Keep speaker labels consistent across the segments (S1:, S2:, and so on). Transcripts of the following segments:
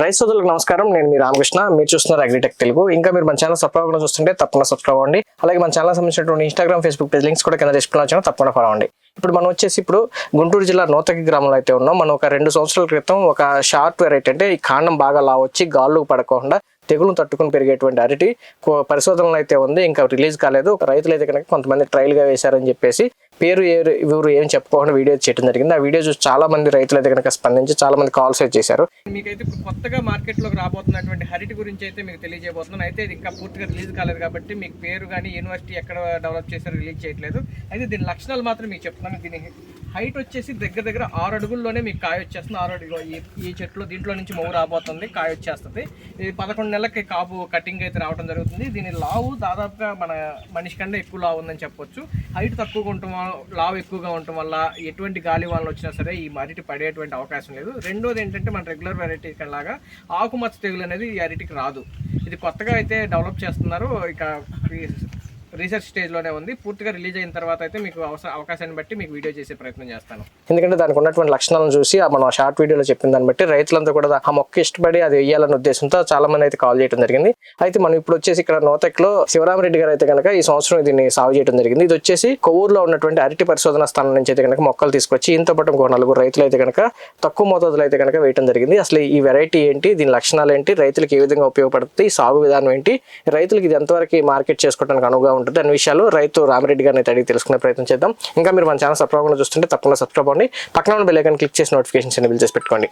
S1: రైతు సోదరులకు నమస్కారం. నేను మీ రామకృష్ణ. మీరు చూస్తున్నారు అగ్రిటెక్ తెలుగు. ఇంకా మీరు మన ఛానల్ సబ్స్క్రైబ్ కూడా చూస్తుంటే తప్పకుండా సబ్స్క్రైబ్ అవ్వండి. అలాగే మన ఛానల్ సంబంధించినటువంటి ఇన్స్టాగ్రామ్ ఫేస్బుక్ పేజ్ లింక్స్ కూడా కింద డిస్ప్లే తప్పకుండా ఫాలో అవ్వండి. ఇప్పుడు మనం వచ్చేసి ఇప్పుడు గుంటూరు జిల్లా నూతకి గ్రామంలో అయితే ఉన్నాం. మనం ఒక రెండు సంవత్సరాల క్రితం ఒక షార్ట్ వెరైటీ అంటే ఈ కాండం బాగా లావచ్చి గాళ్ళు పడకుండా తెగులు తట్టుకుని పెరిగేటువంటి అరటి పరిశోధనలు అయితే ఉంది. ఇంకా రిలీజ్ కాలేదు. ఒక రైతులు అయితే కనుక కొంతమంది ట్రయల్గా వేశారని చెప్పేసి పేరు ఏ- ఎవరు ఏం చెప్పుకోకుండా వీడియో చేయడం జరిగింది. ఆ వీడియో చూసి చాలా మంది రైతులు అయితే కనుక స్పందించి చాలా మంది కాల్స్ అయితే చేశారు. మీకైతే ఇప్పుడు కొత్తగా మార్కెట్లోకి రాబోతున్నటువంటి హరిటి గురించి అయితే మీకు తెలియజేయబోతున్నాను అయితే ఇది ఇంకా పూర్తిగా రిలీజ్ కాలేదు కాబట్టి మీకు పేరు కానీ యూనివర్సిటీ ఎక్కడ డెవలప్ చేశారో రిలీజ్ చేయట్లేదు. అయితే దీని లక్షణాలు మాత్రం మీకు చెప్తున్నాను. దీని హైట్ వచ్చేసి దగ్గర దగ్గర ఆరు అడుగుల్లోనే మీకు కాయ వచ్చేస్తుంది. ఆరు అడుగు ఈ- ఈ చెట్లు దీంట్లో నుంచి మొవ్వు రాబోతుంది కాయ వచ్చేస్తుంది. ఇది పదకొండు నెలలకి కాపు కటింగ్ అయితే రావడం జరుగుతుంది. దీని లావు దాదాపుగా మన మనిషి కంటే ఎక్కువ లావు ఉందని చెప్పొచ్చు. హైట్ తక్కువగా ఉండటం లావు ఎక్కువగా ఉండటం వల్ల ఎటువంటి గాలి వాళ్ళు వచ్చినా సరే ఈ అరటి పడేటువంటి అవకాశం లేదు. రెండోది ఏంటంటే మన రెగ్యులర్ వెరైటీ లాగా ఆకుమచ్చ తెగులు అనేది ఈ అరటికి రాదు. ఇది కొత్తగా అయితే డెవలప్ చేస్తున్నారు. ఇక రీసెర్చ్ స్టేజ్లోనే ఉంది. పూర్తిగా రిలీజ్ అయిన తర్వాత అయితే మీకు అవసరం అవకాశాన్ని బట్టి మీకు వీడియో చేసే ప్రయత్నం చేస్తాను. ఎందుకంటే దానికి ఉన్నటువంటి లక్షణాలను చూసి ఆ మనం షార్ట్ వీడియోలో చెప్పిన దాన్ని బట్టి రైతులంతా కూడా ఆ మొక్క ఇష్టపడి అది వేయాలనే ఉద్దేశంతో చాలా మంది అయితే కాల్ చేయడం జరిగింది. అయితే మనం ఇప్పుడు వచ్చేసి ఇక్కడ నోతెక్లో శివరామరెడ్డి గారు అయితే కనుక ఈ సంవత్సరం దీన్ని సాగు చేయడం జరిగింది. ఇది వచ్చేసి కొవ్వూరులో ఉన్నటువంటి అరటి పరిశోధన స్థానం నుంచి అయితే కనుక మొక్కలు తీసుకొచ్చి ఇంత పాటు ఇంకో నలుగురు రైతులు అయితే కనుక తక్కువ మోతాదులో అయితే కనుక వేయడం జరిగింది. అసలు ఈ వెరైటీ ఏంటి? దీని లక్షణాలు ఏంటి? రైతులకు ఏ విధంగా ఉపయోగపడుతుంది? ఈ సాగు విధానం ఏంటి? రైతులకు ఇది ఎంతవరకు మార్కెట్ చేసుకోవడానికి అనువుగా ఉంటుంది? అనే విషయాలు రైతు రామిరెడ్డి గారిని అయితే అడిగి తెలుసుకునే ప్రయత్నం చేద్దాం. ఇంకా మీరు మన ఛానల్ సబ్స్క్రైబ్ అవ్వకుండా చూస్తుంటే తప్పకుండా సబ్స్క్రైబ్ అవ్వండి. పక్కన ఉన్న బెల్ ఐకాన్ క్లిక్ చేసి నోటిఫికేషన్స్ ఎనేబుల్ చేసి పెట్టుకోండి.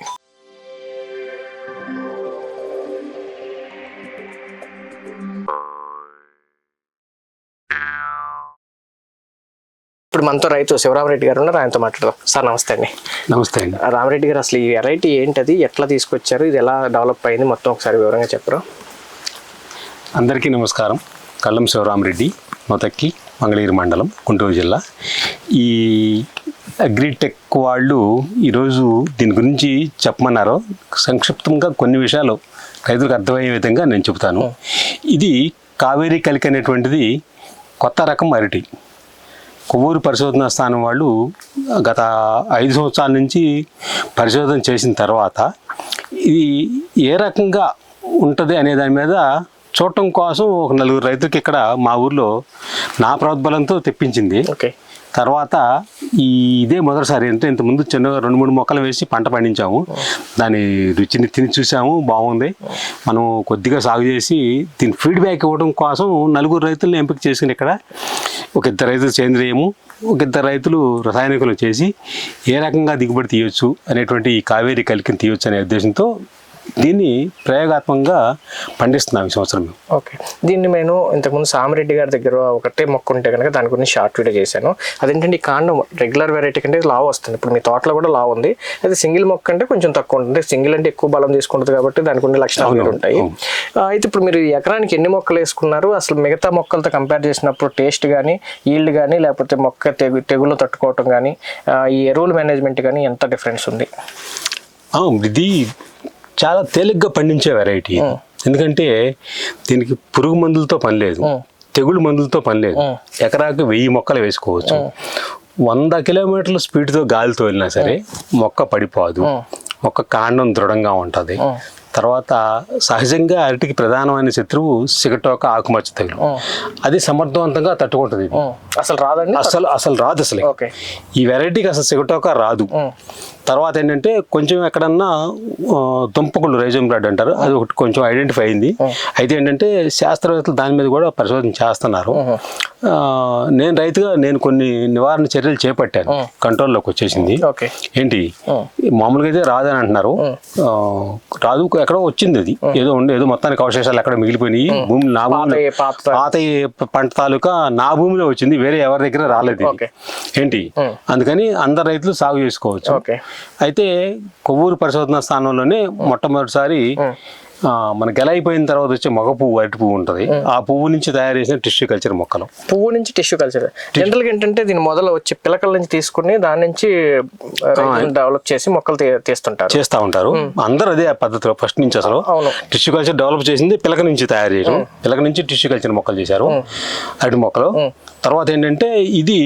S1: ఇప్పుడు మనతో రైతు శివరామరెడ్డి గారు ఉన్నారు. ఆయనతో మాట్లాడదాం. సార్ నమస్తే అండి.
S2: నమస్తే అండి.
S1: రామరెడ్డి గారు అసలు ఈ వెరైటీ ఏంటది? ఎట్లా తీసుకొచ్చారు? ఇది ఎలా డెవలప్ అయింది? మొత్తం ఒకసారి వివరంగా చెప్పరు.
S2: అందరికీ నమస్కారం. కల్లం శివరామరెడ్డి. మొతక్కి మంగళగిరి మండలం గుంటూరు జిల్లా. ఈ అగ్రిటెక్ వాళ్ళు ఈరోజు దీని గురించి చెప్పమన్నారు సంక్షిప్తంగా కొన్ని విషయాలు రైతులకు అర్థమయ్యే విధంగా నేను చెబుతాను. ఇది కావేరీ కలికి అనేటువంటిది కొత్త రకం అరటి. కొవ్వూరు పరిశోధన స్థానం వాళ్ళు గత ఐదు సంవత్సరాల నుంచి పరిశోధన చేసిన తర్వాత ఇది ఏ రకంగా ఉంటుంది అనే దాని మీద చూడటం కోసం ఒక నలుగురు రైతులకి ఇక్కడ మా ఊర్లో నా ప్రోద్బలంతో తెప్పించింది.
S1: ఓకే.
S2: తర్వాత ఈ ఇదే మొదటిసారి అంటే ఇంతకుముందు చిన్న రెండు మూడు మొక్కలు వేసి పంట పండించాము. దాని రుచిని తిని చూసాము బాగుంది. మనం కొద్దిగా సాగు చేసి దీని ఫీడ్బ్యాక్ ఇవ్వడం కోసం నలుగురు రైతులను ఎంపిక చేసుకుని ఇక్కడ ఒక ఇద్దరు రైతులు సేంద్రియం ఒక ఇద్దరు రైతులు రసాయనికులు చేసి ఏ రకంగా దిగుబడి తీయొచ్చు అనేటువంటి ఈ కావేరీ కలికిని తీయొచ్చు అనే ఉద్దేశంతో దీన్ని ప్రయోగాత్మకంగా పండిస్తున్నాం ఈ సంవత్సరం.
S1: ఓకే. దీన్ని నేను ఇంతకుముందు సామిరెడ్డి గారి దగ్గర ఒకటే మొక్క ఉంటే కనుక దాని గురించి షార్ట్ వీడియో చేశాను. అదేంటంటే ఈ కాండం రెగ్యులర్ వెరైటీ కంటే లావ్ వస్తుంది. ఇప్పుడు మీ తోటలో కూడా లావ్ ఉంది. అయితే సింగిల్ మొక్క అంటే కొంచెం తక్కువ ఉంటుంది. సింగిల్ అంటే ఎక్కువ బలం తీసుకుంటుంది కాబట్టి దానికి ఉండే లక్షణాలు ఉంటాయి. అయితే ఇప్పుడు మీరు ఎకరానికి ఎన్ని మొక్కలు వేసుకున్నారు? అసలు మిగతా మొక్కలతో కంపేర్ చేసినప్పుడు టేస్ట్ కానీ ఈల్డ్ కానీ లేకపోతే మొక్క తెగు తెగులు తట్టుకోవటం కానీ ఈ ఎరువుల మేనేజ్మెంట్ కానీ ఎంత డిఫరెన్స్ ఉంది?
S2: ఇది చాలా తేలిగ్గా పండించే వెరైటీ ఎందుకంటే దీనికి పురుగు మందులతో పని లేదు. తెగుళ్ళు మందులతో పని లేదు. ఎకరాకి వెయ్యి మొక్కలు వేసుకోవచ్చు. వంద కిలోమీటర్ల స్పీడ్తో గాలితో వెళ్ళినా సరే మొక్క పడిపోదు. మొక్క కాండం దృఢంగా ఉంటుంది. తర్వాత సహజంగా అరటికి ప్రధానమైన శత్రువు సిగటోక ఆకుమచ్చ తెగులు. అది సమర్థవంతంగా తట్టుకుంటుంది.
S1: అసలు రాదండి?
S2: అసలు అసలు రాదు అసలు. ఈ వెరైటీకి అసలు సిగటోక రాదు. తర్వాత ఏంటంటే కొంచెం ఎక్కడన్నా దుంపకుళ్ళు రైజం బ్లడ్ అంటారు అది ఒకటి కొంచెం ఐడెంటిఫై అయింది. అయితే ఏంటంటే శాస్త్రవేత్తలు దాని మీద కూడా పరిశోధన చేస్తున్నారు. నేను రైతుగా నేను కొన్ని నివారణ చర్యలు చేపట్టాను. కంట్రోల్లోకి వచ్చేసింది. ఏంటి? మామూలుగా అయితే రాదని అంటున్నారు. రాదు ఎక్కడో వచ్చింది అది. ఏదో ఉండి ఏదో మొత్తానికి అవశేషాలు ఎక్కడ మిగిలిపోయినాయి. భూమి నా భూమిలో
S1: పాత
S2: పంట తాలూకా నా భూమిలో వచ్చింది. వేరే ఎవరి దగ్గర రాలేదు. ఏంటి? అందుకని అందరు రైతులు సాగు చేసుకోవచ్చు. అయితే కొవ్వూరు పరిశోధన స్థానంలోనే మొట్టమొదటిసారి ఆ, మన గెల అయిపోయిన తర్వాత వచ్చే మగ పువ్వు అరటి పువ్వు ఉంటుంది. ఆ పువ్వు నుంచి తయారు చేసిన టిష్యూ కల్చర్ మొక్కలు.
S1: పువ్వు నుంచి టిష్యూ కల్చర్. జనరల్గా ఏంటంటే దీని మొదలు వచ్చి పిలకల నుంచి తీసుకుని దాని నుంచి డెవలప్ చేసి మొక్కలు తీస్తుంటారు.
S2: చేస్తూ ఉంటారు. అందరూ అదే పద్ధతిలో ఫస్ట్ నుంచి అసలు. టిష్యూ కల్చర్ డెవలప్ చేసింది పిలక నుంచి తయారు చేయడం. పిలక నుంచి టిష్యూ కల్చర్ మొక్కలు చేశారు. అరటి మొక్కలు. తర్వాత ఏంటంటే ఇది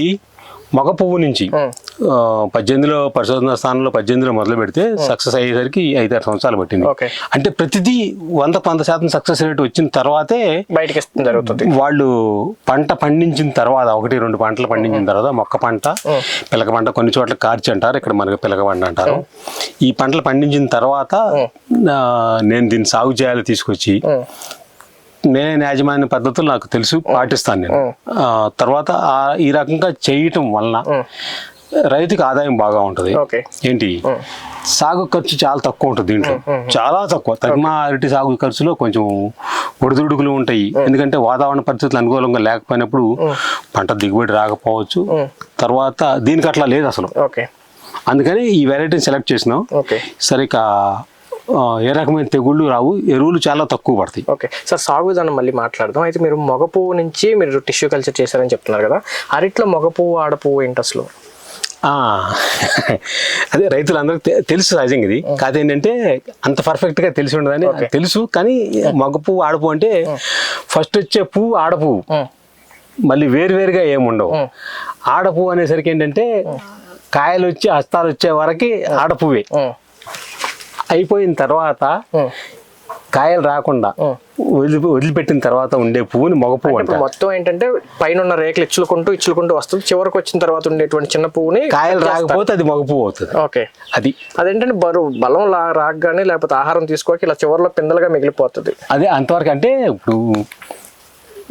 S2: మగ పువ్వు నుంచి పద్దెనిమిదిలో పరిశోధన స్థానంలో పద్దెనిమిదిలో మొదలు పెడితే సక్సెస్ అయ్యేసరికి ఐదారు సంవత్సరాలు పట్టింది. అంటే ప్రతిదీ వంద వంద శాతం సక్సెస్ రేట్ వచ్చిన తర్వాతే
S1: బయటకి జరుగుతుంది.
S2: వాళ్ళు పంట పండించిన తర్వాత ఒకటి రెండు పంటలు పండించిన తర్వాత మొక్క పంట పిలక పంట కొన్ని చోట్ల కార్చి అంటారు ఇక్కడ మనకి పిలక పంట అంటారు. ఈ పంటలు పండించిన తర్వాత నేను దీన్ని సాగు చేయాలి తీసుకొచ్చి. నేనే యాజమాన్య పద్ధతులు నాకు తెలుసు పాటిస్తాను నేను. తర్వాత ఆ- ఈ రకంగా చేయటం వలన రైతుకి ఆదాయం బాగా ఉంటుంది. ఏంటి? సాగు ఖర్చు చాలా తక్కువ ఉంటుంది దీంట్లో. చాలా తక్కువ. తగిన అరటి సాగు ఖర్చులో కొంచెం ఒడిదుడుకులు ఉంటాయి. ఎందుకంటే వాతావరణ పరిస్థితులు అనుకూలంగా లేకపోయినప్పుడు పంట దిగుబడి రాకపోవచ్చు. తర్వాత దీనికి అట్లా లేదు అసలు. అందుకని ఈ వెరైటీని సెలెక్ట్ చేసినాం. సరే ఇక ఏ రకమైన తెగుళ్ళు రావు ఎరువులు చాలా తక్కువ పడతాయి.
S1: ఓకే. సార్ సాగు విధానం మళ్ళీ మాట్లాడదాం. అయితే మీరు మగ పువ్వు నుంచి మీరు టిష్యూ కల్చర్ చేశారని చెప్తున్నారు కదా అరిట్లో మగ పువ్వు ఆడ పువ్వు ఏంటి అసలు?
S2: అదే రైతులందరికీ తెలుసు సహజంగా ఇది. కాదు ఏంటంటే అంత పర్ఫెక్ట్గా తెలిసి ఉండదని తెలుసు కానీ మగ పువ్వు ఆడపువ్వు అంటే ఫస్ట్ వచ్చే పువ్వు ఆడపువ్వు. మళ్ళీ వేరువేరుగా ఏముండవు. ఆడపువ్వు అనేసరికి ఏంటంటే కాయలు వచ్చి హస్తాలు వచ్చే వరకు ఆడపువ్వే. అయిపోయిన తర్వాత. కాయలు రాకుండా. వదిలి వదిలిపెట్టిన తర్వాత ఉండే పువ్వుని మగ పువ్వు అంటారు
S1: మొత్తం ఏంటంటే పైన ఉన్న రేకులు ఇచ్చుకుంటూ ఇచ్చుకుంటూ వస్తుంది చివరికి వచ్చిన తర్వాత ఉండేటువంటి చిన్న పువ్వుని
S2: కాయలు. రాకపోతే అది మగ పువ్వు అవుతుంది
S1: ఓకే
S2: అది
S1: అదేంటంటే బరువు బలం లా రాగానే లేకపోతే ఆహారం తీసుకోక ఇలా చివరిలో పిందలుగా మిగిలిపోతుంది
S2: అదే అంతవరకు అంటే ఇప్పుడు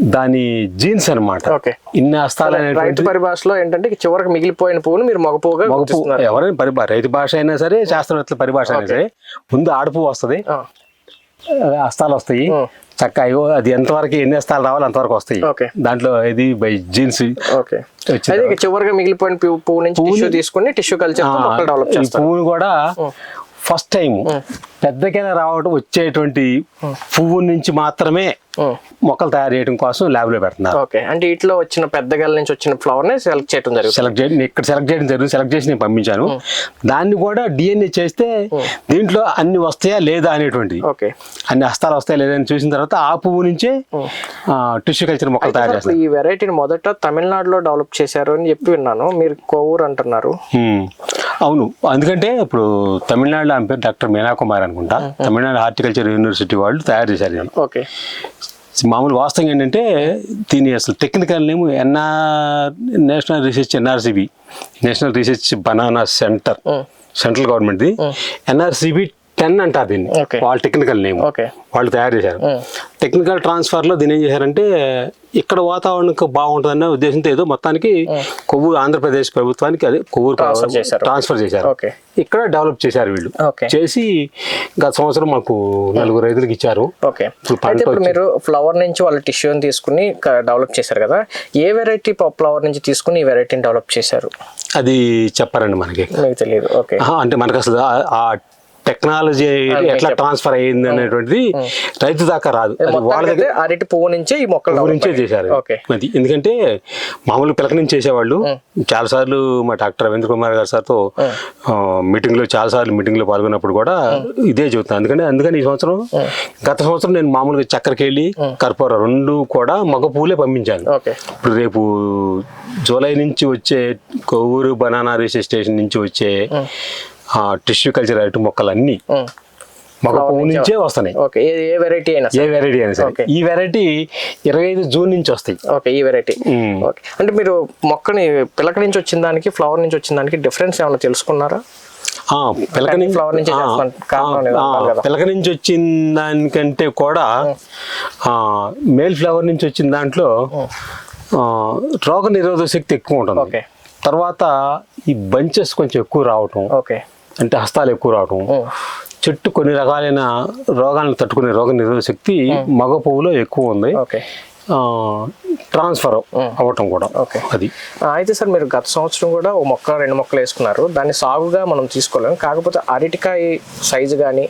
S2: దాని జీన్స్ అన్నమాట.
S1: ఓకే.
S2: ఇన్ని హస్తాలు
S1: రైతు
S2: అనేటువంటి
S1: పరిభాషలో ఏంటంటే చివరికి మిగిలిపోయిన పువ్వుని మీరు మగ పువ్వుగా
S2: మగ పువ్వు ఎవరైనా పరిభా రైతు భాష అయినా సరే శాస్త్రవేత్తల పరిభాష అయినా సరే ముందు ఆడపువ్వు వస్తుంది.
S1: ఆ,
S2: హస్తాలు వస్తాయి. చక్క అయ్యో అది ఎంతవరకు ఎన్ని హస్తాలు రావాలి అంతవరకు వస్తాయి. దాంట్లో ఇది బై జీన్స్
S1: చివరిగా మిగిలిపోయిన పువ్వు పువ్వు నుంచి టిష్యూ తీసుకుని టిష్యూ కల్చర్
S2: పువ్వుని కూడా ఫస్ట్ టైం పెద్దకైనా రావడం వచ్చేటువంటి పువ్వు నుంచి మాత్రమే. మొక్కలు తయారు చేయడం కోసం ల్యాబ్లో పెడుతున్నారు.
S1: ఓకే. అంటే ఇట్లో వచ్చిన పెద్ద గల నుంచి వచ్చిన ఫ్లవర్ని సెలెక్ట్ చేయడం జరుగుతుంది.
S2: సెలెక్ట్ చేయడం ఇక్కడ సెలెక్ట్ చేయడం జరిగింది. సెలెక్ట్ చేసి నేను పంపించాను. దాన్ని కూడా డిఎన్ఏ చేస్తే దీంట్లో అన్ని వస్తాయా లేదా అనేటువంటి
S1: ఓకే.
S2: అన్ని హస్తాలు వస్తాయా లేదా అని చూసిన తర్వాత ఆ పువ్వు నుంచే టిష్యూ కల్చర్ మొక్కలు తయారు చేస్తారు
S1: ఈ వెరైటీని మొదట తమిళనాడులో డెవలప్ చేశారు అని చెప్పి విన్నాను. మీరు కోవూరు అంటున్నారు.
S2: అవును. ఎందుకంటే ఇప్పుడు తమిళనాడులో ఆమె పేరు డాక్టర్ మీనా కుమార్ అనుకుంటా. తమిళనాడు హార్టికల్చర్ యూనివర్సిటీ వాళ్ళు తయారు చేశారు దీన్ని
S1: ఓకే.
S2: మామూలు వాస్తవం ఏంటంటే దీని అసలు technical name NR national research NRCB national research banana centre. Central గవర్నమెంట్ది. NRCB ten అంటారు దీన్ని. వాళ్ళ టెక్నికల్ నేమ్.
S1: ఓకే.
S2: వాళ్ళు తయారు చేశారు. టెక్నికల్ ట్రాన్స్ఫర్లో దీని ఏం చేశారంటే ఇక్కడ వాతావరణం బాగుంటుందనే ఉద్దేశంతో ఏదో మొత్తానికి కొవ్వూరు ఆంధ్రప్రదేశ్ ప్రభుత్వానికి అదే కొవ్వూరు. ట్రాన్స్ఫర్ చేశారు.
S1: ఓకే.
S2: ఇక్కడ డెవలప్ చేశారు వీళ్ళు.
S1: ఓకే.
S2: చేసి గత సంవత్సరం మాకు నలుగురు రైతులకు ఇచ్చారు. ఇప్పుడు
S1: మీరు ఫ్లవర్ నుంచి వాళ్ళ టిష్యూని తీసుకుని డెవలప్ చేశారు కదా ఏ వెరైటీ ఫ్లవర్ నుంచి తీసుకుని ఈ వెరైటీని డెవలప్ చేశారు?
S2: అది చెప్పారండి మనకి.
S1: తెలియదు.
S2: అంటే మనకు అసలు ఆ టెక్నాలజీ ఎట్లా ట్రాన్స్ఫర్ అయ్యింది అనేటువంటిది రైతు దాకా రాదు. అది వాళ్ళ దగ్గర
S1: అరటి పువ్వు నుంచే ఈ మొక్కలు అయ్యాయి.
S2: చేశారు. అది ఎందుకంటే మామూలు పిలక నుంచి చేసేవాళ్ళు. చాలా సార్లు మా డాక్టర్ రవీంద్ర కుమార్ గారు సార్తో మీటింగ్లో చాలా సార్లు మీటింగ్లో పాల్గొన్నప్పుడు కూడా ఇదే చెబుతాను అందుకని అందుకని ఈ సంవత్సరం గత సంవత్సరం నేను మామూలుగా చక్కెరకేళి కర్పూర రెండు కూడా మగ పూలే పంపించాను. ఇప్పుడు రేపు జూలై నుంచి వచ్చే కొవ్వూరు బనానా రీసెర్చ్ స్టేషన్ నుంచి వచ్చే టిష్యూ కల్చర్ అరటి మొక్కలన్నీ. మగ పువ్వు నుంచే వస్తున్నాయి.
S1: ఓకే ఏ వెరైటీ అయినా
S2: ఏ వెరైటీ అయినా సరే. ఈ వెరైటీ ఇరవై ఐదు జూన్ నుంచి వస్తాయి.
S1: ఓకే ఈ వెరైటీ అంటే మీరు మొక్కని పిలక నుంచి వచ్చిన దానికి ఫ్లవర్ నుంచి వచ్చిన దానికి డిఫరెన్స్ ఏమైనా తెలుసుకున్నారా?
S2: ఆ, పిలక నుంచి
S1: flower నుంచి
S2: ఆ, ఆ, ఆ. పిలక నుంచి వచ్చిన దానికంటే కూడా మేల్ ఫ్లవర్ నుంచి వచ్చిన దాంట్లో ఆ, రోగ నిరోధక శక్తి ఎక్కువ ఉంటుంది.
S1: ఓకే.
S2: తర్వాత ఈ బంచెస్ కొంచెం ఎక్కువ రావటం.
S1: ఓకే.
S2: అంటే హస్తాలు ఎక్కువ రావటం.
S1: ఉం.
S2: చెట్టు కొన్ని రకాలైన రోగాలను తట్టుకునే రోగ నిరోధక శక్తి మగ పువ్వులో ఎక్కువ ఉంది.
S1: ఓకే.
S2: ట్రాన్స్ఫర్ అవ్వటం కూడా
S1: ఓకే.
S2: అది.
S1: అయితే సార్ మీరు గత సంవత్సరం కూడా ఓ మొక్క రెండు మొక్కలు వేసుకున్నారు. దాన్ని సాగుగా మనం తీసుకోలేము. కాకపోతే అరటికాయ సైజు కానీ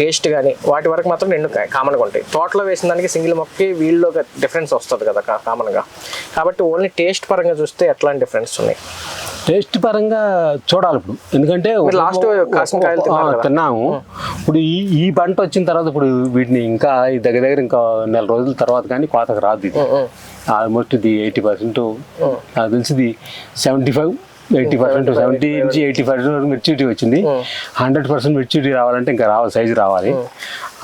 S1: టేస్ట్ కానీ వాటి వరకు మాత్రం రెండు కామన్గా ఉంటాయి. తోటలో వేసిన దానికి సింగిల్ మొక్కకి వీళ్ళలో డిఫరెన్స్ వస్తుంది కదా కామన్గా. కాబట్టి ఓన్లీ టేస్ట్ పరంగా చూస్తే ఎట్లాంటి డిఫరెన్స్ ఉన్నాయి?
S2: టేస్ట్ పరంగా చూడాలి ఇప్పుడు. ఎందుకంటే
S1: కదా.
S2: తిన్నాము. ఇప్పుడు ఈ ఈ పంట వచ్చిన తర్వాత ఇప్పుడు వీటిని ఇంకా ఈ దగ్గర దగ్గర ఇంకా నెల రోజుల తర్వాత కానీ కోతకు రాదు ఇది. ఆల్మోస్ట్ ఇది ఎయిటీ పర్సెంట్ నాకు తెలిసి ఇది seventy five eighty percent seventy నుంచి ఎయిటీ పర్సెంట్ వరకు మెచ్యూరిటీ వచ్చింది. హండ్రెడ్ పర్సెంట్ మెచ్యూరిటీ రావాలంటే ఇంకా రావాలి సైజు రావాలి.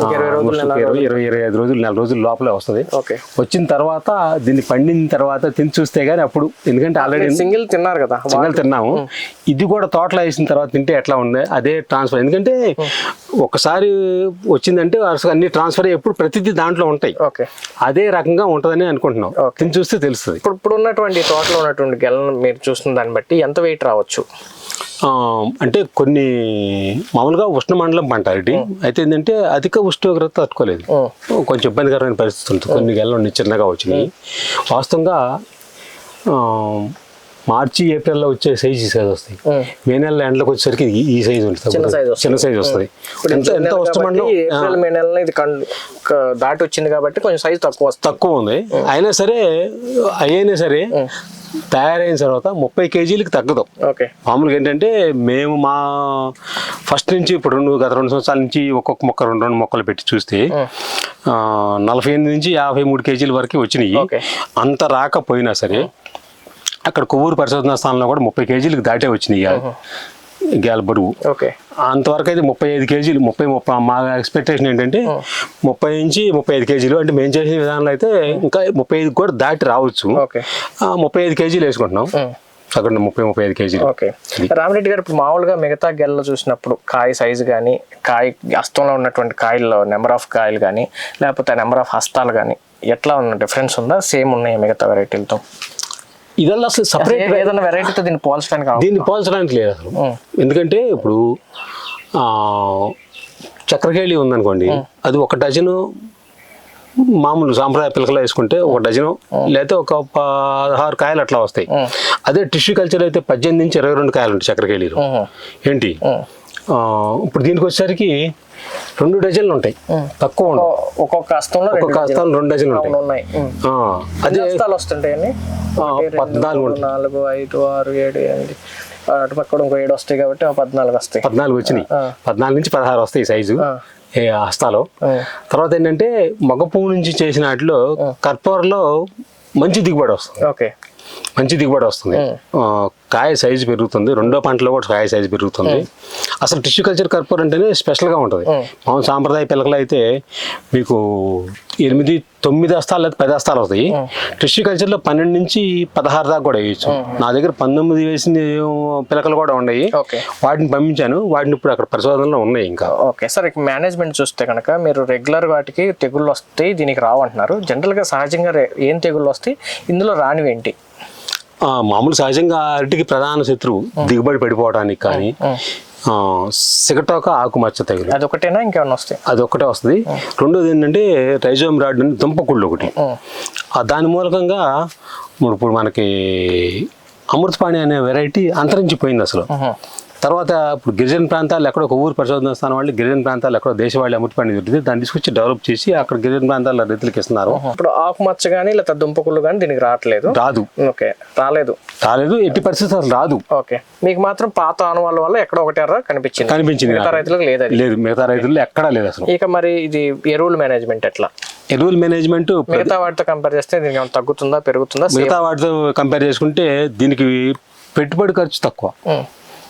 S1: ఇరవై
S2: ఇరవై ఇరవై ఐదు రోజులు నెల రోజుల లోపలే వస్తుంది.
S1: ఓకే.
S2: వచ్చిన తర్వాత దీన్ని పండిన తర్వాత తిని చూస్తే గానీ అప్పుడు ఎందుకంటే ఆల్రెడీ
S1: సింగిల్ తిన్నారు కదా
S2: సింగల్ తిన్నాము. ఇది కూడా తోటలో వేసిన తర్వాత తింటే ఎట్లా ఉంది అదే ట్రాన్స్ఫర్ ఎందుకంటే ఒకసారి వచ్చిందంటే అన్ని ట్రాన్స్ఫర్ ఎప్పుడు ప్రతిదీ దాంట్లో ఉంటాయి.
S1: ఓకే.
S2: అదే రకంగా ఉంటుందని అనుకుంటున్నాం. తిని చూస్తే తెలుస్తుంది.
S1: ఇప్పుడు ఇప్పుడు ఉన్నటువంటి తోటలో ఉన్నటువంటి గెలను మీరు చూస్తున్న దాన్ని బట్టి ఎంత వెయిట్ రావచ్చు?
S2: అంటే కొన్ని మామూలుగా ఉష్ణమండలం పంట అరటి అయితే ఏంటంటే అధిక ఉష్ణోగ్రత తట్టుకోలేదు. కొంచెం ఇబ్బందికరమైన పరిస్థితి ఉంటుంది. కొన్ని గెలలు చిన్నగా వచ్చినాయి. వాస్తవంగా మార్చి ఏప్రిల్లో వచ్చే సైజ్ ఈ సైజ్ వస్తాయి. మే నెల ఎండలకు వచ్చేసరికి ఈ- సైజ్ ఉంటుంది
S1: చిన్న
S2: సైజ్ వస్తుంది. ఎంత ఆ,
S1: ఏప్రిల్ మే నెలలో ఇది దాటి వచ్చింది కాబట్టి కొంచెం సైజ్ తక్కువ
S2: తక్కువ ఉంది. అయినా సరే అయినా సరే తయారైన తర్వాత ముప్పై కేజీలకి తగ్గదు.
S1: ఓకే.
S2: మామూలుగా ఏంటంటే మేము మా ఫస్ట్ నుంచి ఇప్పుడు రెండు గత రెండు సంవత్సరాల నుంచి ఒక్కొక్క మొక్క రెండు రెండు మొక్కలు పెట్టి చూస్తే నలభై ఎనిమిది నుంచి యాభై మూడు కేజీల వరకు వచ్చినాయి. అంత రాకపోయినా సరే అక్కడ కొవ్వూరు పరిశోధనా స్థానంలో కూడా ముప్పై కేజీలకు దాటే వచ్చినాయి గ్యాల బరువు.
S1: ఓకే.
S2: అంతవరకు అయితే ముప్పై ఐదు కేజీలు ముప్పై ముప్పై మా ఎక్స్పెక్టేషన్ ఏంటంటే ముప్పై నుంచి ముప్పై ఐదు కేజీలు. అంటే మేము చేసిన విధానంలో అయితే ఇంకా ముప్పై ఐదు కూడా దాటి రావచ్చు. ముప్పై ఐదు కేజీలు వేసుకుంటున్నాం. అక్కడ ముప్పై ముప్పై ఐదు కేజీలు.
S1: ఓకే. రామరెడ్డి గారు ఇప్పుడు మామూలుగా మిగతా గెల్ల చూసినప్పుడు కాయ సైజు కానీ కాయ హస్తంలో ఉన్నటువంటి కాయల్లో నెంబర్ ఆఫ్ కాయలు కానీ లేకపోతే నెంబర్ ఆఫ్ హస్తాలు కానీ ఎట్లా ఉన్న డిఫరెన్స్ ఉందా? సేమ్ ఉన్నాయి మిగతా వెరైటీలతో
S2: ఇదల్లా అసలు సపరేట్
S1: ఏదైనా వెరైటీతో దీన్ని పోల్చడానికి
S2: దీన్ని పోల్చడానికి లేదు అసలు. ఎందుకంటే ఇప్పుడు చక్రకేళి ఉందనుకోండి అది ఒక డజను మామూలు సాంప్రదాయ పిలకలు వేసుకుంటే ఒక డజను లేకపోతే ఒక పదహారు కాయలు అట్లా వస్తాయి. అదే టిష్యూ కల్చర్ అయితే పద్దెనిమిది నుంచి ఇరవై రెండు కాయలు ఉంటాయి చక్రకేళీలు. ఏంటి? ఇప్పుడు దీనికి వచ్చేసరికి రెండు డజన్లు ఉంటాయి. తక్కువ ఉండవు.
S1: ఒక్కొక్క హస్తంలో
S2: ఒక్కొక్క హస్తాలు రెండు డజన్లు ఉంటాయి.
S1: అదే హస్తాలు వస్తుంటాయండి
S2: పద్నాలుగు
S1: నాలుగు ఐదు ఆరు ఏడు ఎనిమిది. అటు పక్క ఇంకో ఏడు వస్తాయి కాబట్టి పద్నాలుగు వస్తాయి.
S2: పద్నాలుగు వచ్చినాయి. పద్నాలుగు నుంచి పదహారు వస్తాయి సైజు. ఏ హస్తాలు. తర్వాత ఏంటంటే మగ పువ్వు నుంచి చేసిన వాటిలో కర్పూరలో మంచి దిగుబడి వస్తుంది.
S1: ఓకే.
S2: మంచి దిగుబడి వస్తుంది. కాయ సైజు పెరుగుతుంది. రెండో పంటలో కూడా కాయ సైజు పెరుగుతుంది. అసలు టిష్యూ కల్చర్ కర్పూర్ అంటేనే స్పెషల్గా ఉంటుంది. మామూలు సాంప్రదాయ పిల్లకలు అయితే మీకు ఎనిమిది తొమ్మిది హస్తాలు లేదా పది హస్తాలు అవుతాయి టిష్యూ కల్చర్లో పన్నెండు నుంచి పదహారు దాకా కూడా వేయచ్చు. నా దగ్గర పంతొమ్మిది వేసిన పిలకలు కూడా ఉన్నాయి.
S1: ఓకే.
S2: వాటిని పంపించాను. వాటిని ఇప్పుడు అక్కడ పరిశోధనలో ఉన్నాయి ఇంకా.
S1: ఓకే. సార్ మేనేజ్మెంట్ చూస్తే కనుక మీరు రెగ్యులర్ వాటికి తెగుళ్ళు వస్తాయి దీనికి రావు అంటున్నారు. జనరల్గా సహజంగా ఏం తెగుళ్ళు వస్తాయి? ఇందులో రానివి ఏంటి?
S2: మామూలు సహజంగా అరటికి ప్రధాన శత్రువు దిగుబడి పడిపోవడానికి కానీ సిగటోక ఆకుమచ్చ తెగులు.
S1: అది ఒకటేనా ఇంకేమైనా వస్తాయి?
S2: అది ఒక్కటే వస్తుంది రెండోది ఏంటంటే రైజోమ్ రాడ్ అని దుంపకుళ్ళు ఒకటి. ఆ దాని మూలకంగా ఇప్పుడు మనకి అమృతపాణి అనే వెరైటీ అంతరించిపోయింది అసలు. తర్వాత ఇప్పుడు గిరిజన ప్రాంతాలు ఎక్కడో ఒక ఊరు పరిశోధన స్థానం వాళ్ళు గిరిజన ప్రాంతాలు ఎక్కడో దేశవాళీ అమృతపాణి దొరికింది దాన్ని తీసుకొచ్చి డెవలప్ చేసి అక్కడ గిరిజన ప్రాంతాల రైతులకు ఇస్తున్నారు.
S1: ఇప్పుడు ఆకుమచ్చ కానీ లేదా దుంపకుళ్ళు కానీ దీనికి రావట్లేదు?
S2: రాదు.
S1: ఓకే. రాలేదు.
S2: రాలేదు. ఎట్టి పరిస్థితి అసలు రాదు.
S1: ఓకే. మీకు మాత్రం పాత ఆనవాళ్ళ వల్ల ఎక్కడ ఒకటి ఎర్ర కనిపించింది.
S2: కనిపించింది
S1: మిగతా. రైతులకు లేదు
S2: లేదు మిగతా రైతుల్లో ఎక్కడా లేదు అసలు.
S1: ఇక మరి ఇది ఎరువుల మేనేజ్మెంట్ ఎట్లా?
S2: ఎరువుల మేనేజ్మెంట్
S1: మిగతా వాటితో కంపేర్ చేస్తే దీనికి ఏమైనా తగ్గుతుందా పెరుగుతుందా?
S2: మిగతా వాటితో కంపేర్ చేసుకుంటే దీనికి పెట్టుబడి ఖర్చు తక్కువ.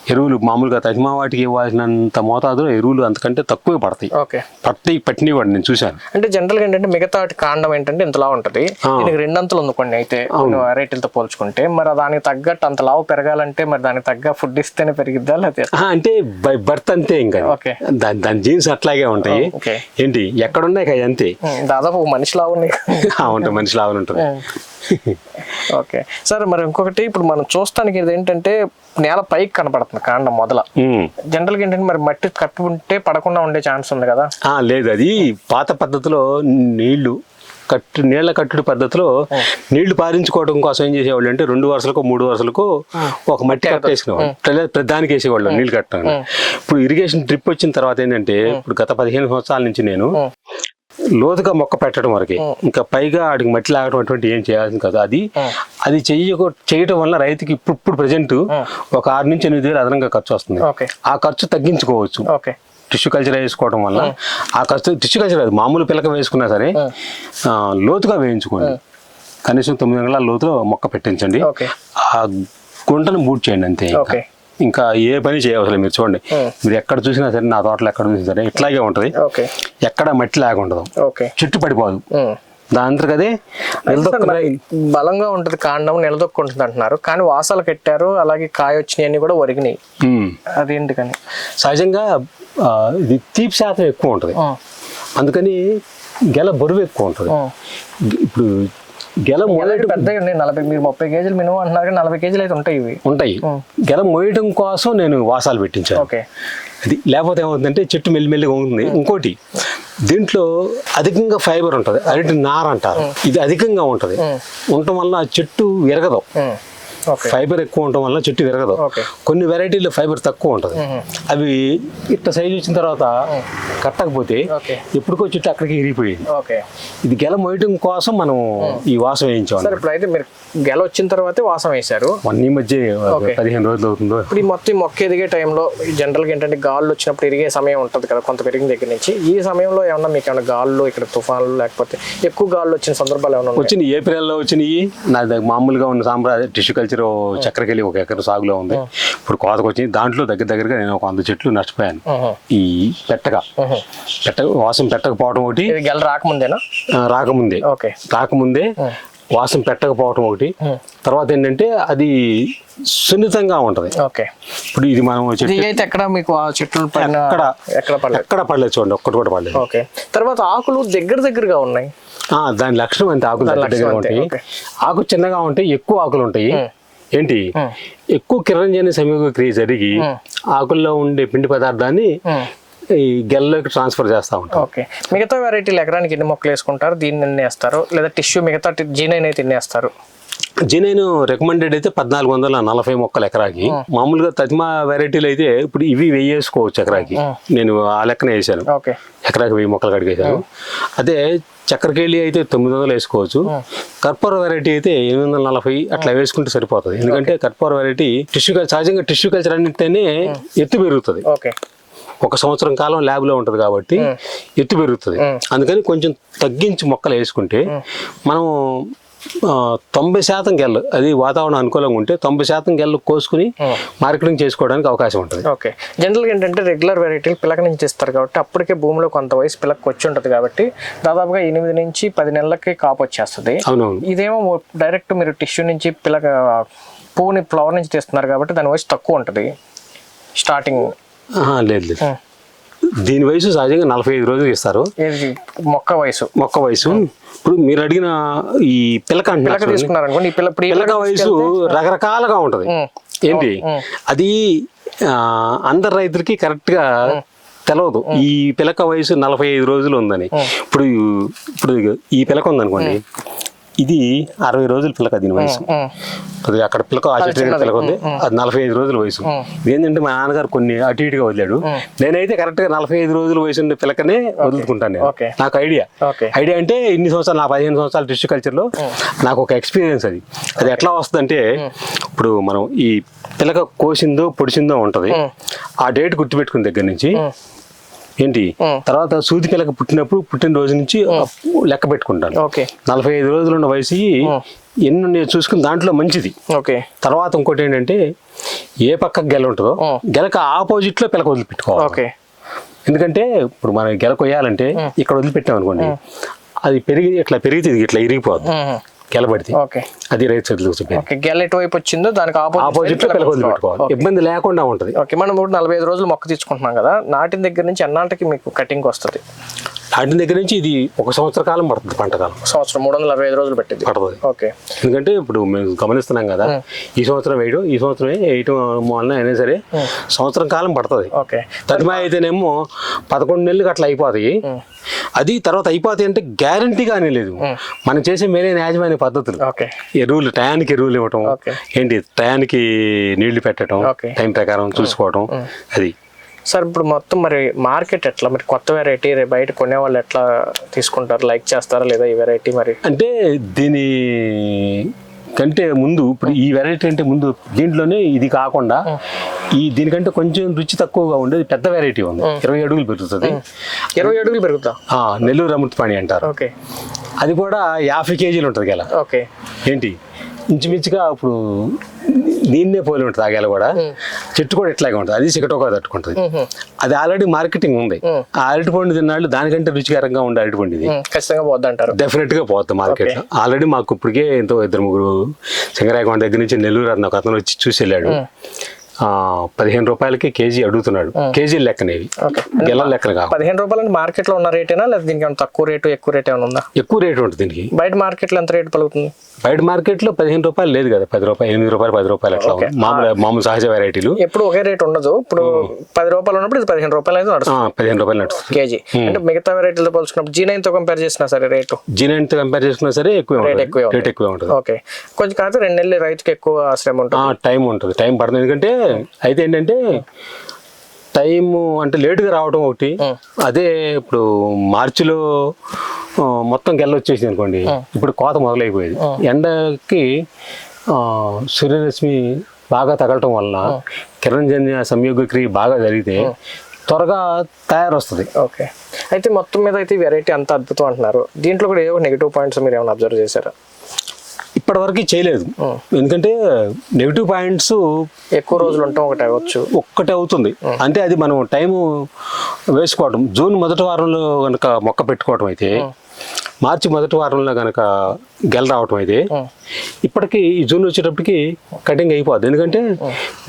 S2: ఎరువులు మామూలుగా తజ్మా వాటికి ఇవ్వాల్సినంత మోతాదులో ఎరువులు అంతకంటే తక్కువే పడతాయి.
S1: ఓకే.
S2: పడతాయి పట్టినవి వాడు నేను చూశాను.
S1: అంటే జనరల్గా ఏంటంటే మిగతా కాండం ఏంటంటే ఇంతలా ఉంటది. దీనికి రెండంతలు ఉందుకోండి అయితే వెరైటీలతో పోల్చుకుంటే మరి దానికి తగ్గట్టు అంత లావు పెరగాలంటే మరి దానికి తగ్గ ఫుడ్ ఇస్తేనే పెరిగిద్దా లేకపోతే?
S2: అంటే బై బర్త్ అంతే ఇంకా.
S1: ఓకే.
S2: దాని దాని జీన్స్ అట్లాగే ఉంటాయి. ఏంటి? ఎక్కడున్నాయి కదా అంతే.
S1: దాదాపు మనిషి లావు ఉన్నాయి
S2: ఉంటాయి మనిషి లాగా ఉంటుంది.
S1: ఓకే. సరే మరి ఇంకొకటి ఇప్పుడు మనం చూస్తానికి ఇది ఏంటంటే నేల పైకి కనపడుతుంది కాండం మొదల.
S2: ఉమ్.
S1: జనరల్గా ఏంటంటే మరి మట్టి కప్పి ఉంటే పడకుండా ఉండే ఛాన్స్ ఉంది కదా?
S2: లేదు అది పాత పద్ధతిలో నీళ్ళు కట్టు నీళ్ళ కట్టుడు పద్ధతిలో నీళ్ళు పారించుకోవడం కోసం ఏం చేసేవాళ్ళు అంటే రెండు వరుసలకు మూడు వరుసలకు ఒక మట్టి కట్టేసినవాళ్ళు లేదా ప్రధానికి వేసేవాళ్ళు నీళ్ళు కట్టడానికి. ఇప్పుడు ఇరిగేషన్ ట్రిప్ వచ్చిన తర్వాత ఏంటంటే ఇప్పుడు గత పదిహేను సంవత్సరాల నుంచి నేను లోతుగా మొక్క పెట్టడం వరకే. ఇంకా పైగా ఆడికి మట్టి లాగడం అటువంటి ఏం చేయాల్సింది కాదు అది. అది చేయటం వల్ల రైతుకి ఇప్పుడు ఇప్పుడు ప్రజెంట్ ఒక ఆరు నుంచి ఎనిమిది వేలు అదనంగా ఖర్చు వస్తుంది. ఆ ఖర్చు తగ్గించుకోవచ్చు. టిష్యూ కల్చర్ వేసుకోవడం వల్ల ఆ ఖర్చు టిష్యూ కల్చర్ అది మామూలు పిలక వేసుకున్నా సరే లోతుగా వేయించుకోండి. కనీసం తొమ్మిది గంటల లోతులో మొక్క పెట్టించండి. ఆ గుంటను బూట్ చేయండి అంతే ఇంకా. ఏ పని చేయవసరం మీరు చూడండి. మీరు ఎక్కడ చూసినా సరే నా తోటలో ఎక్కడ చూసినా సరే ఇట్లాగే ఉంటది.
S1: ఓకే.
S2: ఎక్కడ మట్టి లాగా ఉండదు
S1: ఓకే.
S2: చెట్టు పడిపోదు. అదే నిలదొక్కునే
S1: బలంగా ఉంటుంది కాండం నిలదొక్కుంటుంది అంటున్నారు. కానీ వాసాలు కట్టారు అలాగే కాయ వచ్చినాయి కూడా ఒరిగినాయి.
S2: ఉమ్.
S1: అదేంటికని
S2: సహజంగా ఇది తీపి శాతం ఎక్కువ ఉంటుంది. అందుకని గెల బరువు ఎక్కువ ఉంటుంది. ఇప్పుడు గెల మొదటి
S1: పెద్దగా ఉన్నాయి నలభై మీరు ముప్పై కేజీలు మినిమం అంటున్నారు నలభై కేజీలు అయితే ఉంటాయి ఇవి.
S2: ఉంటాయి. గెల మోయడం కోసం నేను వాసాలు పెట్టించాను.
S1: ఓకే.
S2: అది లేకపోతే ఏమవుతుందంటే చెట్టు మెల్లిమెల్లిగా ఉంటుంది. ఇంకోటి దీంట్లో అధికంగా ఫైబర్ ఉంటుంది. అరటి నార అంటారు. ఇది అధికంగా ఉంటుంది. ఉండటం వల్ల చెట్టు విరగదు. ఫైబర్ ఎక్కువ ఉండటం వల్ల చెట్టు విరగదు. కొన్ని వెరైటీలో ఫైబర్ తక్కువ ఉంటుంది. అవి ఇట్ట సైజు వచ్చిన తర్వాత కట్టకపోతే
S1: ఓకే.
S2: ఎప్పటికో చెట్టు అక్కడికి ఇరిగిపోయింది ఇది గెల మోయటం కోసం మనం ఈ వాసం వేయించాం
S1: సరే ఇప్పుడు అయితే మీరు గెల వచ్చిన తర్వాతే వాసం వేశారు.
S2: వన్ ఈ మధ్య. పదిహేను రోజులు అవుతుందో.
S1: ఇప్పుడు ఈ మొత్తం మొక్క ఎదిగే టైంలో జనరల్గా ఏంటంటే గాళ్ళు వచ్చినప్పుడు ఎరిగే సమయం ఉంటుంది కదా కొంత పెరిగిన దగ్గర నుంచి. ఈ సమయంలో ఏమన్నా మీకు ఏమైనా గాళ్ళు ఇక్కడ తుఫాన్లు లేకపోతే ఎక్కువ గాళ్ళు వచ్చిన సందర్భాలు ఏమైనా
S2: వచ్చిన ఏప్రిల్లో వచ్చినాయి. నా మామూలుగా ఉన్న సాంప్రదాయ టిష్యూ కల్చర్ చక్కెరకెళ్ళి ఒక ఎకర సాగులో ఉంది. ఇప్పుడు కోతకు వచ్చింది దాంట్లో దగ్గర దగ్గరగా నేను ఒక వంద చెట్లు నష్టపోయాను. ఈ పెట్టగా. పెట్ట వాసం పెట్టకపోవడం ఒకటి.
S1: గెల రాకముందేనా?
S2: రాకముందే.
S1: ఓకే.
S2: రాకముందే వాసం పెట్టకపోవడం ఒకటి. తర్వాత ఏంటంటే అది సున్నితంగా ఉంటది.
S1: ఓకే.
S2: ఇప్పుడు ఇది మనం
S1: అయితే ఎక్కడ మీకు ఆ చెట్లు
S2: ఎక్కడ?
S1: ఎక్కడ పడలేదు?
S2: ఎక్కడ పడలేదు చూడండి ఒక్కటి కూడా పడలేదు.
S1: ఓకే. తర్వాత ఆకులు దగ్గర దగ్గరగా ఉన్నాయి.
S2: ఆ, దాని లక్షణం అంతే ఆకులు దగ్గర దగ్గర ఉంటాయి. ఆకు చిన్నగా ఉంటాయి ఎక్కువ ఆకులు ఉంటాయి. ఏంటి? ఎక్కువ కిరణజన్య సంయోగ క్రియ జరిగి ఆకుల్లో ఉండే పిండి పదార్థాన్ని ఈ గెల్లోకి ట్రాన్స్ఫర్ చేస్తూ ఉంటాం.
S1: ఓకే. మిగతా వెరైటీలు ఎకరానికి ఎన్ని మొక్కలు వేసుకుంటారు? దీన్ని ఎన్ని వేస్తారు లేదా టిష్యూ మిగతా జీనైన్ అయితే ఎన్ని వేస్తారు
S2: జినైన్ రికమెండెడ్ అయితే పద్నాలుగు వందల నలభై మొక్కలు ఎకరాకి. మామూలుగా తజ్మా వెరైటీలు అయితే ఇప్పుడు ఇవి వెయ్యి వేసుకోవచ్చు ఎకరాకి నేను ఆ లెక్కన వేసాను
S1: ఓకే.
S2: ఎకరాకి వెయ్యి మొక్కలు కడిగేశాను. అదే చక్కెరకేళి అయితే తొమ్మిది వందలు వేసుకోవచ్చు కర్పూర వెరైటీ అయితే ఎనిమిది వందల నలభై అట్లా వేసుకుంటే సరిపోతుంది. ఎందుకంటే కర్పూర వెరైటీ టిష్యూ కల్చర్ సహజంగా టిష్యూ కల్చర్ అన్నింటినీ ఎత్తు పెరుగుతుంది. ఒక సంవత్సరం కాలం ల్యాబ్లో ఉంటది కాబట్టి ఎత్తు పెరుగుతుంది. అందుకని కొంచెం తగ్గించి మొక్కలు వేసుకుంటే మనం తొంభై శాతం గెల్లు. అది వాతావరణం అనుకూలంగా ఉంటే తొంభై శాతం గెల్లు కోసుకుని మార్కెటింగ్ చేసుకోవడానికి అవకాశం ఉంటుంది.
S1: ఓకే. జనరల్గా ఏంటంటే రెగ్యులర్ వెరైటీలు పిల్లక నుంచి ఇస్తారు కాబట్టి అప్పటికే భూమిలో కొంత వయసు పిల్లకి వచ్చి ఉంటుంది కాబట్టి దాదాపుగా ఎనిమిది నుంచి పది నెలలకి కాపు వచ్చేస్తుంది.
S2: అవునవును.
S1: ఇదేమో డైరెక్ట్ మీరు టిష్యూ నుంచి పిల్లక పువ్వుని ఫ్లవర్ నుంచి తీస్తున్నారు కాబట్టి దాని వయసు తక్కువ ఉంటుంది. స్టార్టింగ్.
S2: లేదు లేదు. దీని వయసు సహజంగా నలభై ఐదు రోజులు ఇస్తారు.
S1: మొక్క వయసు.
S2: మొక్క వయసు. ఇప్పుడు మీరు అడిగిన ఈ
S1: పిల్లక
S2: పిల్లక వయసు రకరకాలుగా ఉంటది. ఏంటి? అది ఆ, అందరు రైతులకి కరెక్ట్గా తెలవదు. ఈ పిలక వయసు నలభై ఐదు రోజులు ఉందని. ఇప్పుడు ఇప్పుడు ఈ పిలక ఉందనుకోండి. ఇది అరవై రోజుల పిలక దీని వయసు. అది అక్కడ పిలక ఆ చెట్టు దగ్గర పిలక ఉంది అది నలభై ఐదు రోజుల వయసు. ఏంటంటే మా నాన్నగారు కొన్ని అటు ఇటుగా వదిలాడు. నేనైతే కరెక్ట్గా నలభై ఐదు రోజుల వయసు ఉన్న పిలకనే వదులుకుంటాను నేను. నాకు ఐడియా. ఐడియా అంటే ఇన్ని సంవత్సరాలు నా పదిహేను సంవత్సరాల టిష్యూ కల్చర్లో నాకు ఒక ఎక్స్పీరియన్స్ అది. అది ఎట్లా వస్తుందంటే ఇప్పుడు మనం ఈ పిలక కోసిందో పొడిచిందో ఉంటది. ఆ డేట్ గుర్తుపెట్టుకున్న దగ్గర నుంచి ఏంటి? తర్వాత సూది పిలక పుట్టినప్పుడు పుట్టిన రోజు నుంచి లెక్క పెట్టుకుంటాను.
S1: ఓకే.
S2: నలభై ఐదు రోజులు ఉన్న వయసు ఎన్ని ఉన్నాయో చూసుకుని దాంట్లో మంచిది.
S1: ఓకే.
S2: తర్వాత ఇంకోటి ఏంటంటే ఏ పక్క గెల ఉంటుందో గెలక ఆపోజిట్లో పిలక వదిలిపెట్టుకోవాలి.
S1: ఓకే.
S2: ఎందుకంటే ఇప్పుడు మనం గెల కొయ్యాలంటే ఇక్కడ వదిలిపెట్టాం అనుకోండి అది పెరిగి ఇట్లా పెరిగితే ఇట్లా ఇరిగిపోద్ది. గెలబడితే
S1: ఓకే.
S2: అది చెప్పేది
S1: ఓకే గెల ఎటువైపు వచ్చిందో దానికి
S2: ఆపోజిట్ ఇబ్బంది లేకుండా ఉంటది.
S1: ఓకే మనం ఇప్పుడు నలభై ఐదు రోజులు మొక్క తీసుకుంటున్నాం కదా నాటిన దగ్గర నుంచి ఎన్నాటికి మీకు కటింగ్ వస్తుంది?
S2: నాటిన దగ్గర నుంచి ఇది ఒక సంవత్సర కాలం పడుతుంది పంట కాలం.
S1: సంవత్సరం మూడు వందల అరవై ఐదు రోజులు పెట్టింది.
S2: పడుతుంది.
S1: ఓకే.
S2: ఎందుకంటే ఇప్పుడు మేము గమనిస్తున్నాం కదా ఈ సంవత్సరం వేయడం ఈ సంవత్సరం వేయటం వలన అయినా సరే సంవత్సరం కాలం పడుతుంది.
S1: ఓకే.
S2: తదిమా అయితేనేమో పదకొండు నెలలకు అట్లా అయిపోతాయి. అది తర్వాత అయిపోతాయి అంటే గ్యారంటీగా అని లేదు మనం చేసే మేలైన యాజమాన్య పద్ధతులు.
S1: ఓకే.
S2: ఎరువులు టయానికి ఎరువులు ఇవ్వటం. ఏంటి టయానికి నీళ్ళు పెట్టడం. టైం ప్రకారం చూసుకోవటం అది.
S1: సార్ ఇప్పుడు మొత్తం మరి మార్కెట్ ఎట్లా? మరి కొత్త వెరైటీ బయట కొనే వాళ్ళు ఎట్లా తీసుకుంటారు? లైక్ చేస్తారా? లేదా ఈ వెరైటీ మరి?
S2: అంటే దీని కంటే ముందు ఇప్పుడు ఈ వెరైటీ అంటే ముందు దీంట్లోనే ఇది కాకుండా ఈ దీనికంటే కొంచెం రుచి తక్కువగా ఉండేది పెద్ద వెరైటీ ఉంది. ఇరవై అడుగులు పెరుగుతుంది.
S1: ఇరవై అడుగులు పెరుగుతా?
S2: నెల్లూరు అమృతపాణి అంటారు.
S1: ఓకే.
S2: అది కూడా యాభై కేజీలు ఉంటుంది గెల.
S1: ఓకే.
S2: ఏంటి? ఇంచుమించుగా ఇప్పుడు దీన్నే పోలి ఉంటుంది ఆ గెల కూడా చెట్టు కూడా ఇట్లాగే ఉంటుంది అది సిగటోగా తట్టుకుంటుంది. అది ఆల్రెడీ మార్కెటింగ్ ఉంది. ఆ అరటిపండు తిన్నాళ్ళు దానికంటే రుచికరంగా ఉండే అరటిపండు ఇది.
S1: ఖచ్చితంగా పోద్ది అంటారు
S2: డెఫినెట్గా పోతుంది మార్కెట్లో. ఆల్రెడీ మాకు ఇప్పటికే ఎంతో ఇద్దరు ముగ్గురు సింగరాయకొండ దగ్గర నుంచి నెల్లూరు అన్న ఒక అతను వచ్చి చూసి వెళ్ళాడు. పదిహేను రూపాయలకి కేజీ అడుగుతున్నాడు. కేజీ లెక్కనేవి. గెల లెక్కన కావు
S1: పదిహేను రూపాయలు అంటే మార్కెట్లో ఉన్న రేటేనా లేదా దీనికి తక్కువ రేటు ఎక్కువ రేట్ ఏమైనా ఉందా?
S2: ఎక్కువ రేటు ఉంటుంది దీనికి.
S1: బయట మార్కెట్లో ఎంత రేటు పలుకుతుంది?
S2: బయట మార్కెట్లో పదిహేను రూపాయలు లేదు కదా. పది రూపాయలు ఎనిమిది రూపాయలు పది రూపాయలు అట్లా. మామూలు మామూలు సహజ వెరైటీలు
S1: ఎప్పుడు ఒకే రేట్ ఉండదు. ఇప్పుడు పది రూపాయలు ఉన్నప్పుడు ఇది పదిహేను రూపాయలు అయితే నడుస్తుంది.
S2: పదిహేను రూపాయలు నడుస్తుంది.
S1: కేజీ. అంటే మిగతా వెరైటీలతో పోల్చుకున్నప్పుడు జీ తో కంపేర్ చేసినా సరే రేటు?
S2: జీ నైన్తో కంపేర్ చేసుకున్నా సరే ఎక్కువ
S1: రేట్ ఎక్కువే.
S2: రేట్ ఎక్కువ ఉంటుంది.
S1: ఓకే. కొంచెం కాకపోతే రెండు నెలలు రైతుకి ఎక్కువ శ్రమ ఉంటుంది.
S2: ఆ, టైం ఉంటుంది. టైం పడుతుంది. ఎందుకంటే అయితే ఏంటంటే టైం అంటే లేటుగా రావడం ఒకటి. అదే ఇప్పుడు మార్చిలో మొత్తం గెల్ల వచ్చేసింది అనుకోండి. ఇప్పుడు కోత మొదలైపోయేది. ఎండకి సూర్యరశ్మి బాగా తగలటం వలన కిరణజన్య సంయోగ క్రియ బాగా జరిగితే త్వరగా తయారొస్తుంది.
S1: ఓకే. అయితే మొత్తం మీద అయితే వెరైటీ అంత అద్భుతం అంటున్నారు. దీంట్లో కూడా ఏవో నెగిటివ్ పాయింట్స్ మీరు ఏమైనా అబ్జర్వ్ చేశారా?
S2: ఇప్పటివరకు చేయలేదు. ఎందుకంటే నెగిటివ్ పాయింట్స్
S1: ఎక్కువ రోజులు ఉంటాం ఒకటి అవ్వచ్చు.
S2: ఒక్కటే అవుతుంది. అంటే అది మనం టైం వేసుకోవటం. జూన్ మొదటి వారంలో కనుక మొక్క పెట్టుకోవటం అయితే మార్చి మొదటి వారంలో కనుక గెల రావటం అయితే ఇప్పటికి ఈ జూన్ వచ్చేటప్పటికి కటింగ్ అయిపోద్ది. ఎందుకంటే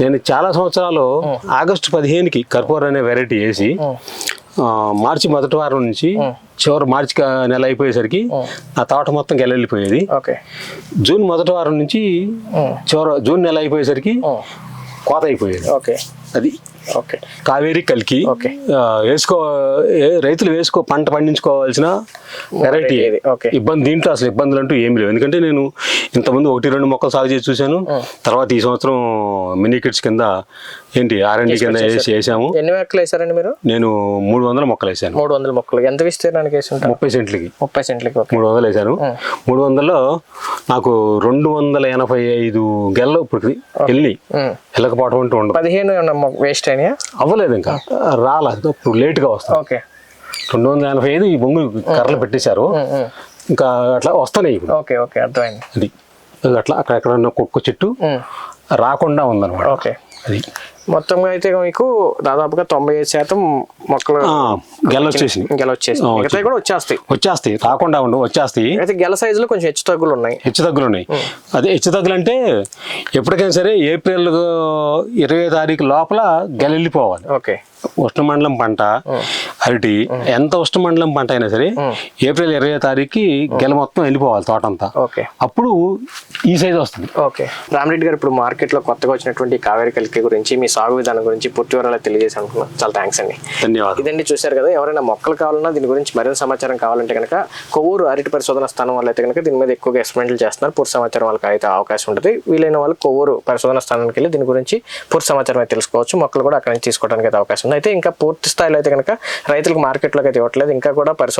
S2: నేను చాలా సంవత్సరాలు ఆగస్టు పదిహేనుకి కర్పూర్ అనే వెరైటీ వేసి మార్చి మొదటి వారం నుంచి చివరి మార్చి నెల అయిపోయేసరికి నా తోట మొత్తం గెలెళ్ళిపోయేది.
S1: ఓకే.
S2: జూన్ మొదటి వారం నుంచి చివరి జూన్ నెల అయిపోయేసరికి కోత అయిపోయేది.
S1: ఓకే.
S2: అది కావేరి కలికి వేసుకో రైతులు వేసుకో పంట పండించుకోవాల్సిన వెరైటీ. ఇబ్బంది దీంట్లో అసలు ఇబ్బందులు అంటూ ఏమి లేవు. ఎందుకంటే నేను ఇంతకుముందు ఒకటి రెండు మొక్కలు సాగు చేసి చూశాను. తర్వాత ఈ సంవత్సరం మినీ కిట్స్ కింద ఏంటి ఆర్ఎండి కింద వేసి వేసాము.
S1: ఎన్ని మొక్కలు వేసారండి మీరు?
S2: నేను మూడు వందల మొక్కలు వేసాను.
S1: మూడు వందల మొక్కలు. ఎంత విస్తీర్ణానికి వేసి
S2: ముప్పై సెంట్లకి.
S1: ముప్పై సెంట్లకి
S2: మూడు వందలు వేసాను. మూడు వందల్లో నాకు రెండు వందల ఎనభై ఐదు గెలలు ఇప్పుడు వెళ్ళి వెళ్ళకపోవడం అంటూ ఉండదు.
S1: పదిహేను వేస్ట్ అయినాయా?
S2: అవ్వలేదు ఇంకా. రాలేదు ఇప్పుడు లేట్గా వస్తుంది
S1: ఓకే.
S2: రెండు వందల ఎనభై ఐదు ఈ బొంగులు కర్రలు పెట్టేశారు. ఇంకా అట్లా ఇప్పుడు.
S1: ఓకే ఓకే అర్థమైంది.
S2: అది. అట్లా అక్కడెక్కడ ఉన్న కుక్క చెట్టు. రాకుండా ఉందన్నమాట.
S1: ఓకే.
S2: అది.
S1: మొత్తంగా అయితే మీకు దాదాపుగా తొంభై ఐదు శాతం మొక్కలు
S2: ఆ, గెల వచ్చేసింది
S1: గెల వచ్చేసి
S2: ఆ,
S1: మిగతాయి కూడా వచ్చేస్తాయి.
S2: వచ్చేస్తాయి. రాకుండా ఉండు వచ్చేస్తాయి.
S1: అయితే గెల సైజులో కొంచెం హెచ్చు తగ్గులు ఉన్నాయి.
S2: హెచ్చు తగ్గులు ఉన్నాయి. అదే హెచ్చు తగ్గులు అంటే ఎప్పటికైనా సరే ఏప్రిల్ ఇరవై తారీఖు లోపల గెల వెళ్ళిపోవాలి.
S1: ఓకే.
S2: ఉష్ణమండలం పంట అరటి ఎంత ఉష్ణమండలం పంట అయినా సరే ఏప్రిల్ ఇరవై తారీఖుకి గెల మొత్తం వెళ్ళిపోవాలి తోటంతా.
S1: ఓకే.
S2: అప్పుడు ఈ సైజ్ వస్తుంది.
S1: ఓకే. రామరెడ్డి గారు ఇప్పుడు మార్కెట్లో కొత్తగా వచ్చినటువంటి కావేరి కలికి గురించి మీ సాగు విధానం గురించి పూర్తి వివరాలు తెలియజేసి అనుకున్నాను చాలా థ్యాంక్స్ అండి.
S2: ధన్యవాదాలు.
S1: ఇదండి చూశారు కదా ఎవరైనా మొక్కలు కావాలన్నా దీని గురించి మరింత సమాచారం కావాలంటే కనుక కొవ్వూరు అరటి పరిశోధన స్థానం వాళ్ళు అయితే కనుక దీని మీద ఎక్కువగా ఎక్స్పెరిమెంట్లు చేస్తున్నారు. పూర్తి సమాచారం వాళ్ళకి అయితే అవకాశం ఉంటుంది. వీలైన వాళ్ళు కొవ్వూరు పరిశోధన స్థానానికి వెళ్ళి దీని గురించి పూర్తి సమాచారం అయితే తెలుసుకోవచ్చు. మొక్కలు కూడా అక్కడ నుంచి తీసుకోవడానికి అయితే అవకాశం ఉంది. అయితే ఇంకా పూర్తి స్థాయిలో అయితే కనుక రైతులకు మార్కెట్లోకి అయితే ఇవ్వట్లేదు. ఇంకా కూడా పరిశోధన